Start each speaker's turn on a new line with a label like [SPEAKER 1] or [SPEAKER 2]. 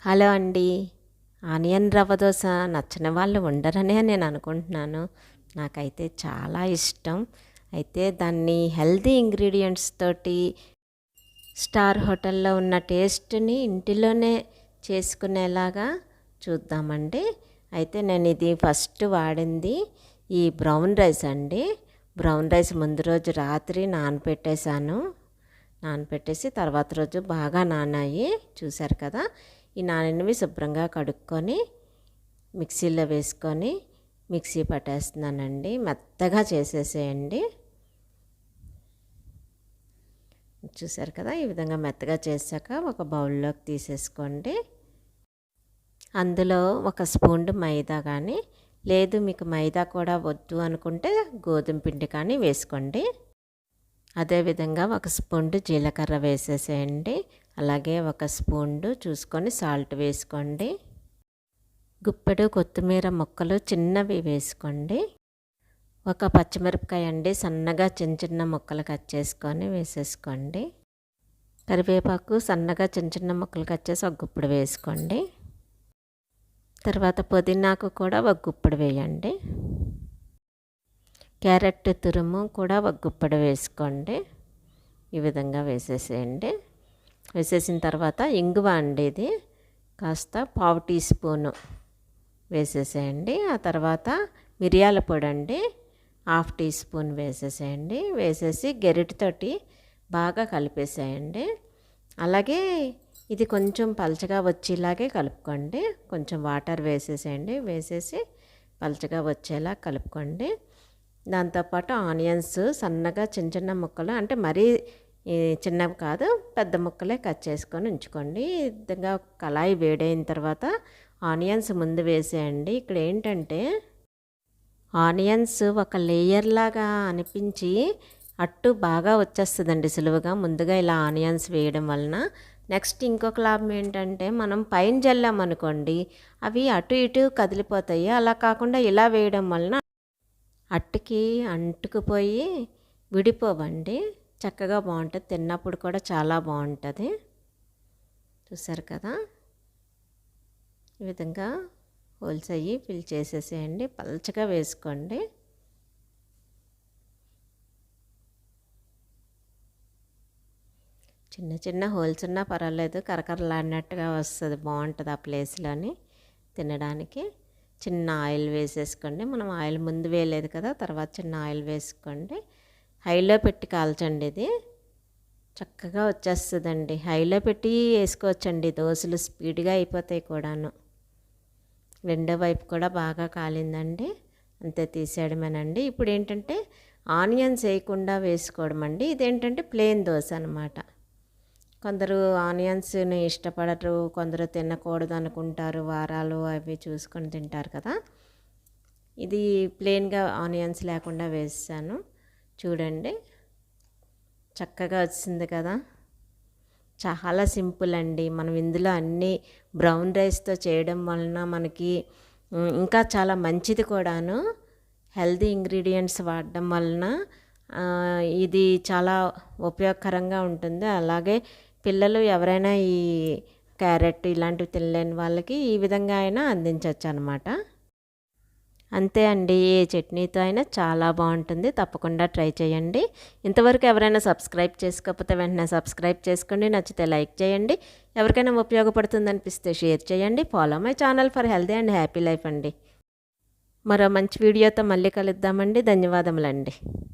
[SPEAKER 1] Hello అండి. Onion rava dosa నచ్చిన వాళ్ళు ఉండరనే నేను అనుకుంటున్నాను. నాకైతే చాలా ఇష్టం. అయితే దాన్ని హెల్తీ ఇంగ్రీడియంట్స్ తోటి స్టార్ హోటల్లో ఉన్న టేస్ట్ని ఇంటిలోనే చేసుకునేలాగా చూద్దామండి. అయితే నేను ఇది ఫస్ట్ వాడింది ఈ బ్రౌన్ రైస్ అండి. బ్రౌన్ రైస్ ముందు రోజు రాత్రి నానపెట్టేశాను. నానపెట్టేసి తర్వాత రోజు బాగా నానాయి. చూశారు కదా? ఈ నానినవి శుభ్రంగా కడుక్కొని మిక్సీలో వేసుకొని మిక్సీ పట్టేస్తున్నానండి. మెత్తగా చేసేసేయండి. చూసారు కదా ఈ విధంగా మెత్తగా చేశాక ఒక బౌల్లోకి తీసేసుకోండి. అందులో ఒక స్పూన్ మైదా కానీ లేదు మీకు మైదా కూడా వద్దు అనుకుంటే గోధుమ పిండి కానీ వేసుకోండి. అదేవిధంగా ఒక స్పూన్ జీలకర్ర వేసేసేయండి. అలాగే ఒక స్పూన్ చూసుకొని సాల్ట్ వేసుకోండి. గుప్పెడు కొత్తిమీర ముక్కలు చిన్నవి వేసుకోండి. ఒక పచ్చిమిరపకాయ అండి సన్నగా చిన్న చిన్న ముక్కలు కట్ చేసుకొని వేసేసుకోండి. కరివేపాకు సన్నగా చిన్న చిన్న ముక్కలు కట్ చేసి ఒక గుప్పుడు వేసుకోండి. తర్వాత పుదీనాకు కూడా ఒక గుప్పుడు వేయండి. క్యారెట్ తురుము కూడా ఒక గుప్పడ వేసుకోండి. ఈ విధంగా వేసేసేయండి. వేసేసిన తర్వాత ఇంగువ అండి ఇది కాస్త పావు టీ స్పూను వేసేసేయండి. ఆ తర్వాత మిరియాల పొడి అండి హాఫ్ టీ స్పూన్ వేసేసేయండి. వేసేసి గెరిటితోటి బాగా కలిపేసేయండి. అలాగే ఇది కొంచెం పలచగా వచ్చేలాగే కలుపుకోండి. కొంచెం వాటర్ వేసేసేయండి. వేసేసి పలచగా వచ్చేలా కలుపుకోండి. దాంతోపాటు ఆనియన్స్ సన్నగా చిన్న చిన్న ముక్కలు అంటే మరీ చిన్నవి కాదు పెద్ద ముక్కలే కట్ చేసుకొని ఉంచుకోండి. ఈ విధంగా కళాయి వేడైన తర్వాత ఆనియన్స్ ముందు వేసేయండి. ఇక్కడ ఏంటంటే ఆనియన్స్ ఒక లేయర్ లాగా అనిపించి అట్టు బాగా వచ్చేస్తుందండి సులువుగా. ముందుగా ఇలా ఆనియన్స్ వేయడం వలన నెక్స్ట్ ఇంకొక లాభం ఏంటంటే మనం పైన జల్లామనుకోండి అవి అటు ఇటు కదిలిపోతాయి. అలా కాకుండా ఇలా వేయడం వలన అట్టుకి అంటుకుపోయి విడిపోవండి. చక్కగా బాగుంటుంది. తిన్నప్పుడు కూడా చాలా బాగుంటుంది. చూసారు కదా? ఈ విధంగా హోల్స్ అయ్యి ఫిల్ చేసేసేయండి. పల్చగా వేసుకోండి. చిన్న చిన్న హోల్స్ ఉన్నా పర్వాలేదు. కరకరలాడినట్టుగా వస్తుంది. బాగుంటుంది ఆ ప్లేస్లోని తినడానికి. చిన్న ఆయిల్ వేసేసుకోండి. మనం ఆయిల్ ముందు వేయలేదు కదా? తర్వాత చిన్న ఆయిల్ వేసుకోండి. హైలో పెట్టి కాల్చండి ఇది. చక్కగా వచ్చేస్తుందండి. హైలో పెట్టి వేసుకోవచ్చండి. దోశలు స్పీడ్గా అయిపోతాయి కూడాను. రెండో వైపు కూడా బాగా కాలిందండి. అంతే తీసేయడమేనండి. ఇప్పుడు ఏంటంటే ఆనియన్స్ వేయకుండా వేసుకోవడం అండి ఇదేంటంటే ప్లెయిన్ దోశ అనమాట కొందరు ఆనియన్స్ని ఇష్టపడరు కొందరు తినకూడదు అనుకుంటారు వారాలు అవి చూసుకొని తింటారు కదా. ఇది ప్లెయిన్గా ఆనియన్స్ లేకుండా వేసాను. చూడండి. చక్కగా వచ్చింది కదా. చాలా సింపుల్ అండి. మనం ఇందులో అన్నీ బ్రౌన్ రైస్తో చేయడం వలన మనకి ఇంకా చాలా మంచిది కూడాను. హెల్దీ ఇంగ్రీడియంట్స్ వాడడం వలన ఇది చాలా ఉపయోగకరంగా ఉంటుంది. అలాగే పిల్లలు ఎవరైనా ఈ క్యారెట్ ఇలాంటివి తినలేని వాళ్ళకి ఈ విధంగా అయినా అందించవచ్చు అనమాట అంతే అండి. ఏ చట్నీతో అయినా చాలా బాగుంటుంది. తప్పకుండా ట్రై చేయండి. ఇంతవరకు ఎవరైనా సబ్స్క్రైబ్ చేసుకోకపోతే వెంటనే సబ్స్క్రైబ్ చేసుకోండి. నచ్చితే లైక్ చేయండి. ఎవరికైనా ఉపయోగపడుతుంది అనిపిస్తే షేర్ చేయండి. Follow my channel for healthy and happy life అండి. మరో మంచి వీడియోతో మళ్ళీ కలుద్దామండి. ధన్యవాదములండి.